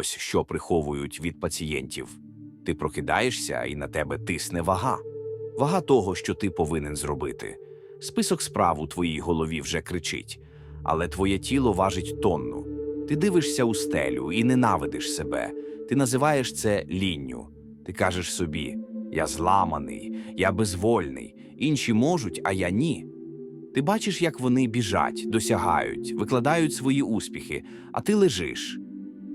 ось що приховують від пацієнтів. Ти прокидаєшся і на тебе тисне вага. Вага того, що ти повинен зробити. Список справ у твоїй голові вже кричить, але твоє тіло важить тонну. Ти дивишся у стелю і ненавидиш себе. Ти називаєш це лінню. Ти кажеш собі: я зламаний, я безвольний, інші можуть, а я ні. Ти бачиш, як вони біжать, досягають, викладають свої успіхи, а ти лежиш.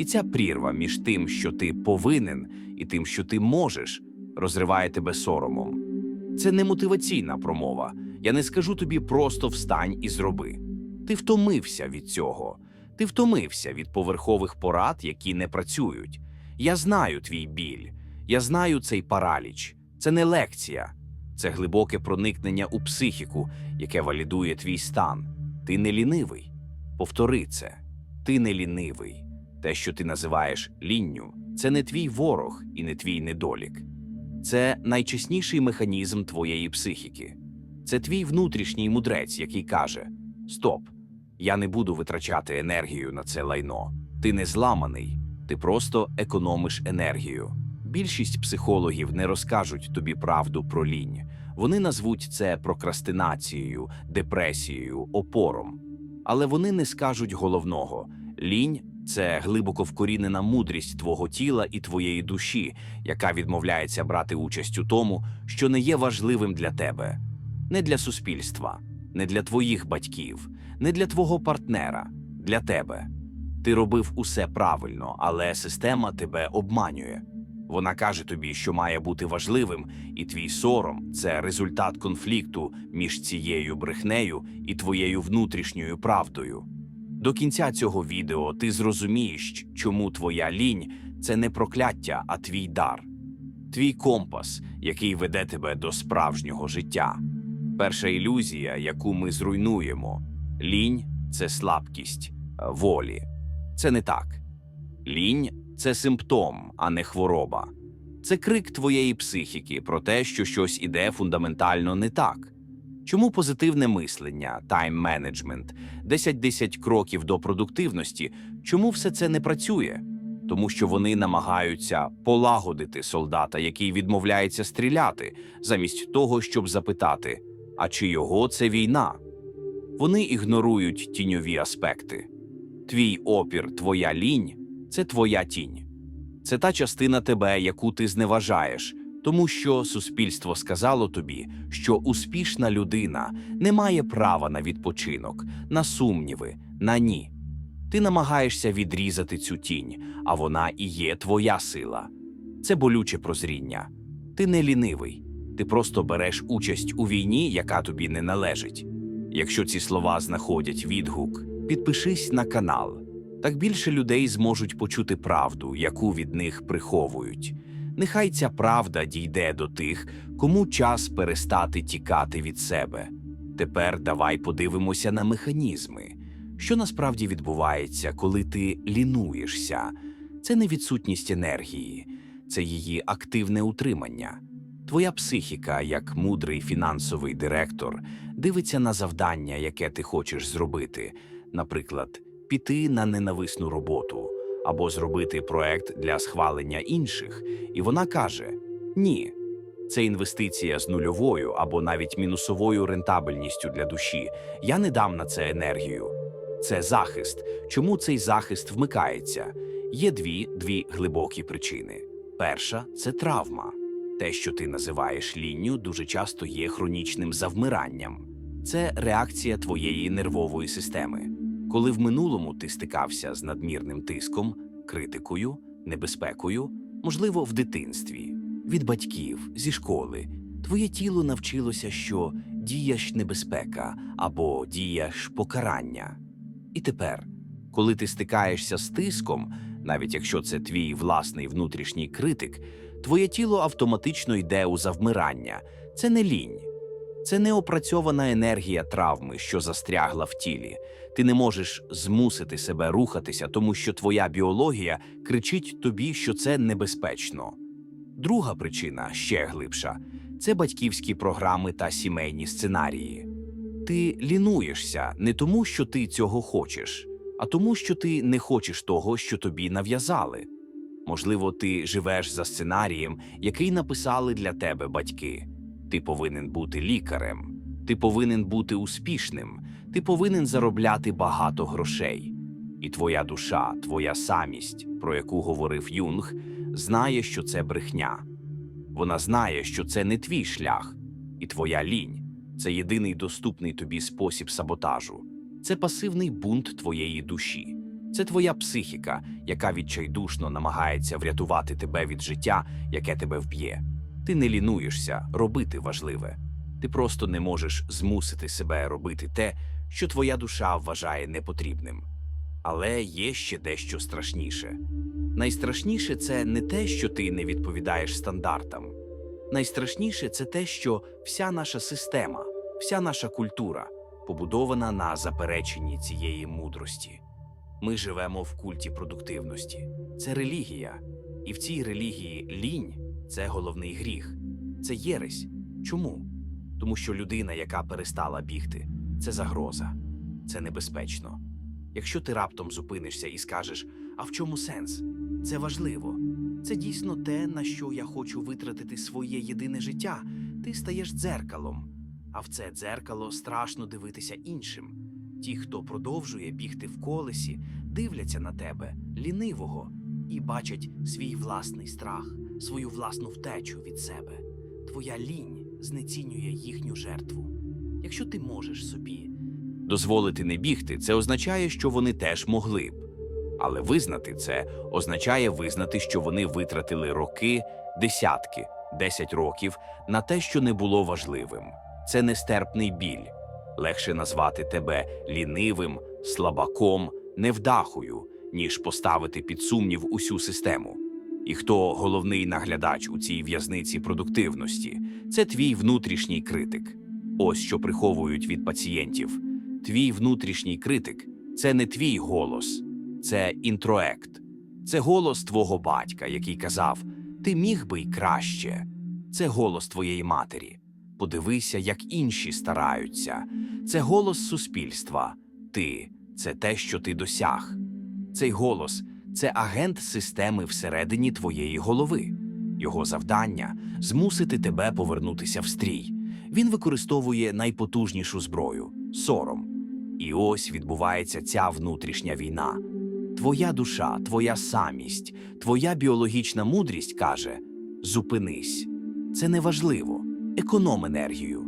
І ця прірва між тим, що ти повинен, і тим, що ти можеш, розриває тебе соромом. Це не мотиваційна промова. Я не скажу тобі просто встань і зроби. Ти втомився від цього. Ти втомився від поверхових порад, які не працюють. Я знаю твій біль, я знаю цей параліч. Це не лекція, це глибоке проникнення у психіку, яке валідує твій стан. Ти не лінивий. Повтори це. Ти не лінивий. Те, що ти називаєш лінню, це не твій ворог і не твій недолік. Це найчесніший механізм твоєї психіки. Це твій внутрішній мудрець, який каже: Стоп, я не буду витрачати енергію на це лайно. Ти не зламаний, ти просто економиш енергію. Більшість психологів не розкажуть тобі правду про лінь. Вони назвуть це прокрастинацією, депресією, опором. Але вони не скажуть головного: лінь це глибоко вкорінена мудрість твого тіла і твоєї душі, яка відмовляється брати участь у тому, що не є важливим для тебе, не для суспільства, не для твоїх батьків, не для твого партнера, для тебе. Ти робив усе правильно, але система тебе обманює. Вона каже тобі, що має бути важливим, і твій сором це результат конфлікту між цією брехнею і твоєю внутрішньою правдою. До кінця цього відео ти зрозумієш, чому твоя лінь це не прокляття, а твій дар, твій компас, який веде тебе до справжнього життя. Перша ілюзія, яку ми зруйнуємо, лінь це слабкість е, волі. Це не так. Лінь це симптом, а не хвороба. Це крик твоєї психіки про те, що щось іде фундаментально не так. Чому позитивне мислення, тайм-менеджмент, 10-10 кроків до продуктивності, чому все це не працює? Тому що вони намагаються полагодити солдата, який відмовляється стріляти, замість того, щоб запитати, а чи його це війна? Вони ігнорують тіньові аспекти. Твій опір, твоя лінь це твоя тінь. Це та частина тебе, яку ти зневажаєш, тому що суспільство сказало тобі, що успішна людина не має права на відпочинок, на сумніви, на ні. Ти намагаєшся відрізати цю тінь, а вона і є твоя сила. Це болюче прозріння. Ти не лінивий, ти просто береш участь у війні, яка тобі не належить. Якщо ці слова знаходять відгук, підпишись на канал. Так більше людей зможуть почути правду, яку від них приховують. Нехай ця правда дійде до тих, кому час перестати тікати від себе. Тепер давай подивимося на механізми. Що насправді відбувається, коли ти лінуєшся? Це не відсутність енергії, це її активне утримання. Твоя психіка, як мудрий фінансовий директор, дивиться на завдання, яке ти хочеш зробити, наприклад, піти на ненависну роботу або зробити проект для схвалення інших, і вона каже: Ні, це інвестиція з нульовою або навіть мінусовою рентабельністю для душі. Я не дам на це енергію. Це захист. Чому цей захист вмикається? Є дві дві глибокі причини. Перша це травма. Те, що ти називаєш лінню, дуже часто є хронічним завмиранням. Це реакція твоєї нервової системи. Коли в минулому ти стикався з надмірним тиском, критикою, небезпекою, можливо, в дитинстві, від батьків, зі школи, твоє тіло навчилося, що діяш небезпека або діяш покарання. І тепер, коли ти стикаєшся з тиском, навіть якщо це твій власний внутрішній критик, твоє тіло автоматично йде у завмирання. Це не лінь. Це неопрацьована енергія травми, що застрягла в тілі. Ти не можеш змусити себе рухатися, тому що твоя біологія кричить тобі, що це небезпечно. Друга причина ще глибша це батьківські програми та сімейні сценарії. Ти лінуєшся не тому, що ти цього хочеш, а тому, що ти не хочеш того, що тобі нав'язали. Можливо, ти живеш за сценарієм, який написали для тебе батьки. Ти повинен бути лікарем, ти повинен бути успішним, ти повинен заробляти багато грошей. І твоя душа, твоя самість, про яку говорив Юнг, знає, що це брехня. Вона знає, що це не твій шлях, і твоя лінь це єдиний доступний тобі спосіб саботажу. Це пасивний бунт твоєї душі. Це твоя психіка, яка відчайдушно намагається врятувати тебе від життя, яке тебе вб'є. Ти не лінуєшся робити важливе. Ти просто не можеш змусити себе робити те, що твоя душа вважає непотрібним. Але є ще дещо страшніше. Найстрашніше це не те, що ти не відповідаєш стандартам. Найстрашніше це те, що вся наша система, вся наша культура побудована на запереченні цієї мудрості. Ми живемо в культі продуктивності. Це релігія. І в цій релігії лінь це головний гріх, це єресь. Чому? Тому що людина, яка перестала бігти, це загроза, це небезпечно. Якщо ти раптом зупинишся і скажеш, а в чому сенс? Це важливо. Це дійсно те, на що я хочу витратити своє єдине життя. Ти стаєш дзеркалом. А в це дзеркало страшно дивитися іншим. Ті, хто продовжує бігти в колесі, дивляться на тебе, лінивого, і бачать свій власний страх, свою власну втечу від себе. Твоя лінь знецінює їхню жертву. Якщо ти можеш собі дозволити не бігти, це означає, що вони теж могли б. Але визнати це означає визнати, що вони витратили роки, десятки, десять років на те, що не було важливим. Це нестерпний біль. Легше назвати тебе лінивим, слабаком, невдахою, ніж поставити під сумнів усю систему. І хто головний наглядач у цій в'язниці продуктивності? Це твій внутрішній критик. Ось що приховують від пацієнтів. Твій внутрішній критик це не твій голос, це інтроект. Це голос твого батька, який казав: Ти міг би й краще. Це голос твоєї матері. Подивися, як інші стараються. Це голос суспільства. Ти це те, що ти досяг. Цей голос це агент системи всередині твоєї голови. Його завдання змусити тебе повернутися в стрій. Він використовує найпотужнішу зброю сором. І ось відбувається ця внутрішня війна. Твоя душа, твоя самість, твоя біологічна мудрість каже: зупинись, це неважливо, економ енергію.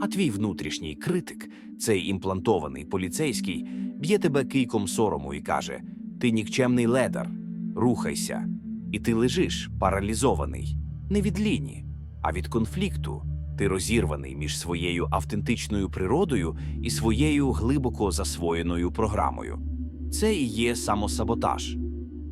А твій внутрішній критик, цей імплантований поліцейський, б'є тебе кийком сорому і каже: Ти нікчемний ледар, рухайся. І ти лежиш паралізований, не від ліні, а від конфлікту. Ти розірваний між своєю автентичною природою і своєю глибоко засвоєною програмою. Це і є самосаботаж.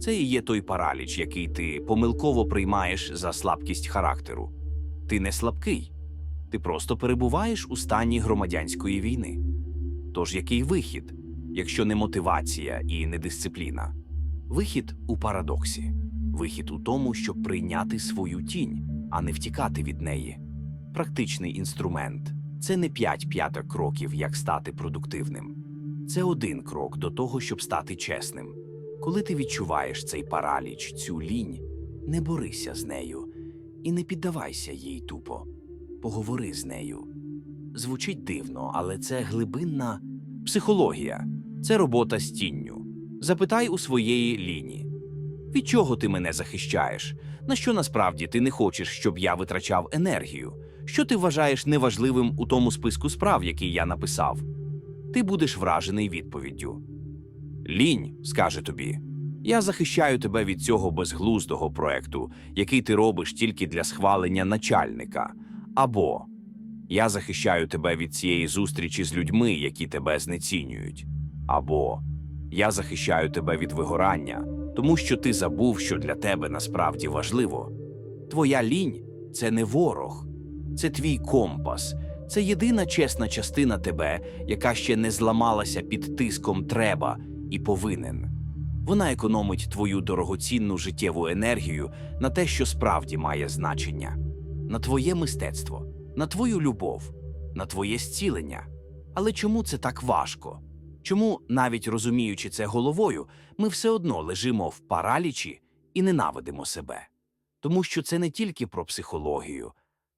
Це і є той параліч, який ти помилково приймаєш за слабкість характеру. Ти не слабкий, ти просто перебуваєш у стані громадянської війни. Тож який вихід, якщо не мотивація і не дисципліна? Вихід у парадоксі, вихід у тому, щоб прийняти свою тінь, а не втікати від неї. Практичний інструмент це не п'ять п'яток кроків, як стати продуктивним. Це один крок до того, щоб стати чесним. Коли ти відчуваєш цей параліч, цю лінь, не борися з нею і не піддавайся їй тупо. Поговори з нею. Звучить дивно, але це глибинна психологія, це робота з тінню. Запитай у своєї ліні. Від чого ти мене захищаєш? На що насправді ти не хочеш, щоб я витрачав енергію? Що ти вважаєш неважливим у тому списку справ, який я написав? Ти будеш вражений відповіддю. Лінь скаже тобі: Я захищаю тебе від цього безглуздого проекту, який ти робиш тільки для схвалення начальника. Або Я захищаю тебе від цієї зустрічі з людьми, які тебе знецінюють. Або Я захищаю тебе від вигорання, тому що ти забув, що для тебе насправді важливо. Твоя лінь це не ворог, це твій компас, це єдина чесна частина тебе, яка ще не зламалася під тиском треба і повинен. Вона економить твою дорогоцінну життєву енергію на те, що справді має значення, на твоє мистецтво, на твою любов, на твоє зцілення. Але чому це так важко? Чому, навіть розуміючи це головою, ми все одно лежимо в паралічі і ненавидимо себе? Тому що це не тільки про психологію,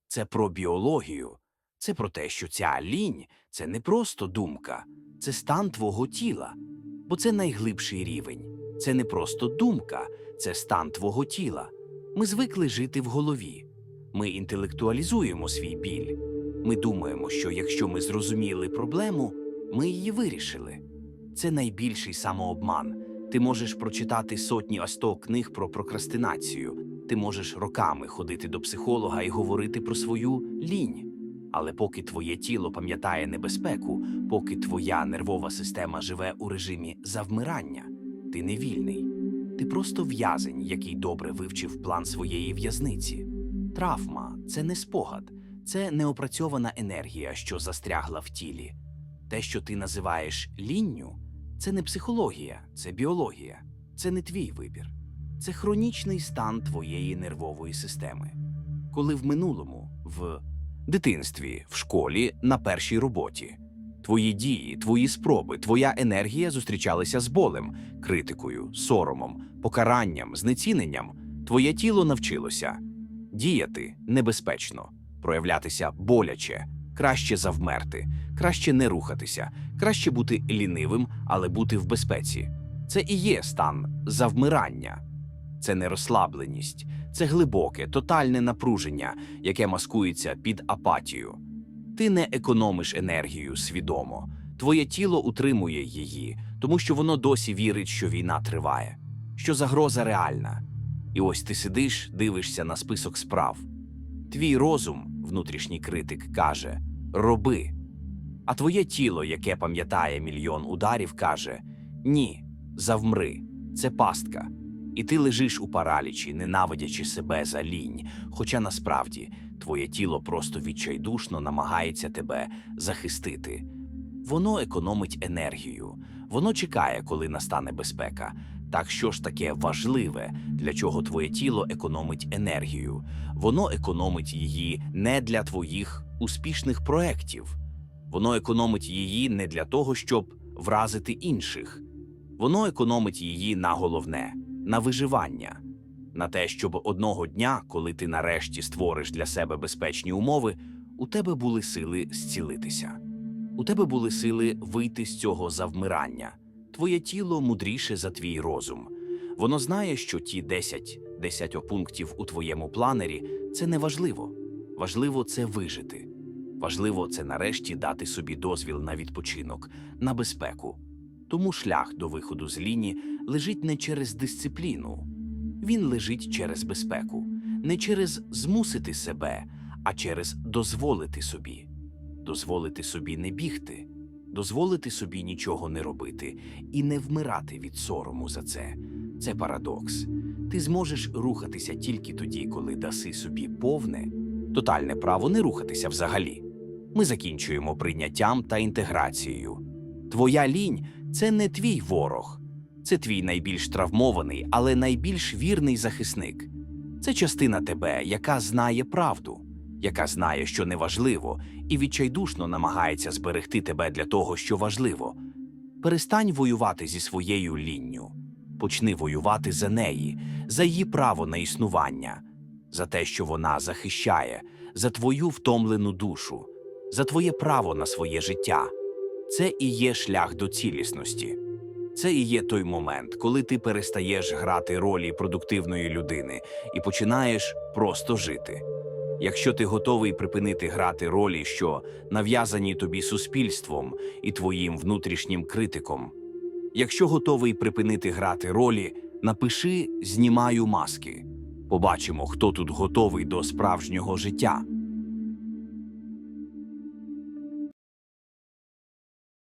це про біологію, це про те, що ця лінь це не просто думка, це стан твого тіла, бо це найглибший рівень. Це не просто думка, це стан твого тіла. Ми звикли жити в голові. Ми інтелектуалізуємо свій біль. Ми думаємо, що якщо ми зрозуміли проблему, ми її вирішили. Це найбільший самообман. Ти можеш прочитати сотні а сто книг про прокрастинацію. Ти можеш роками ходити до психолога і говорити про свою лінь. Але поки твоє тіло пам'ятає небезпеку, поки твоя нервова система живе у режимі завмирання, ти не вільний. Ти просто в'язень, який добре вивчив план своєї в'язниці. Травма це не спогад, це неопрацьована енергія, що застрягла в тілі. Те, що ти називаєш лінню, це не психологія, це біологія, це не твій вибір, це хронічний стан твоєї нервової системи. Коли в минулому, в дитинстві, в школі, на першій роботі, твої дії, твої спроби, твоя енергія зустрічалися з болем, критикою, соромом, покаранням, знеціненням, твоє тіло навчилося діяти небезпечно, проявлятися боляче, краще завмерти, краще не рухатися, краще бути лінивим, але бути в безпеці. Це і є стан завмирання. Це не розслабленість, це глибоке, тотальне напруження, яке маскується під апатію. Ти не економиш енергію свідомо. Твоє тіло утримує її, тому що воно досі вірить, що війна триває, що загроза реальна. І ось ти сидиш, дивишся на список справ. Твій розум, внутрішній критик, каже роби. А твоє тіло, яке пам'ятає мільйон ударів, каже Ні, завмри, це пастка. І ти лежиш у паралічі, ненавидячи себе за лінь, хоча насправді твоє тіло просто відчайдушно намагається тебе захистити. Воно економить енергію, воно чекає, коли настане безпека. Так що ж таке важливе, для чого твоє тіло економить енергію? Воно економить її не для твоїх успішних проєктів. Воно економить її не для того, щоб вразити інших. Воно економить її на головне на виживання, на те, щоб одного дня, коли ти нарешті створиш для себе безпечні умови, у тебе були сили зцілитися. У тебе були сили вийти з цього завмирання. Твоє тіло мудріше за твій розум. Воно знає, що ті 10, 10 пунктів у твоєму планері це не важливо. Важливо це вижити. Важливо це нарешті дати собі дозвіл на відпочинок, на безпеку. Тому шлях до виходу з ліні лежить не через дисципліну, він лежить через безпеку, не через змусити себе, а через дозволити собі, дозволити собі не бігти, дозволити собі нічого не робити і не вмирати від сорому за це. Це парадокс. Ти зможеш рухатися тільки тоді, коли даси собі повне, тотальне право не рухатися взагалі. Ми закінчуємо прийняттям та інтеграцією. Твоя лінь це не твій ворог, це твій найбільш травмований, але найбільш вірний захисник. Це частина тебе, яка знає правду, яка знає, що неважливо, і відчайдушно намагається зберегти тебе для того, що важливо. Перестань воювати зі своєю лінню, почни воювати за неї, за її право на існування, за те, що вона захищає, за твою втомлену душу, за твоє право на своє життя. Це і є шлях до цілісності. Це і є той момент, коли ти перестаєш грати ролі продуктивної людини і починаєш просто жити. Якщо ти готовий припинити грати ролі, що нав'язані тобі суспільством і твоїм внутрішнім критиком, якщо готовий припинити грати ролі, напиши Знімаю маски. Побачимо, хто тут готовий до справжнього життя.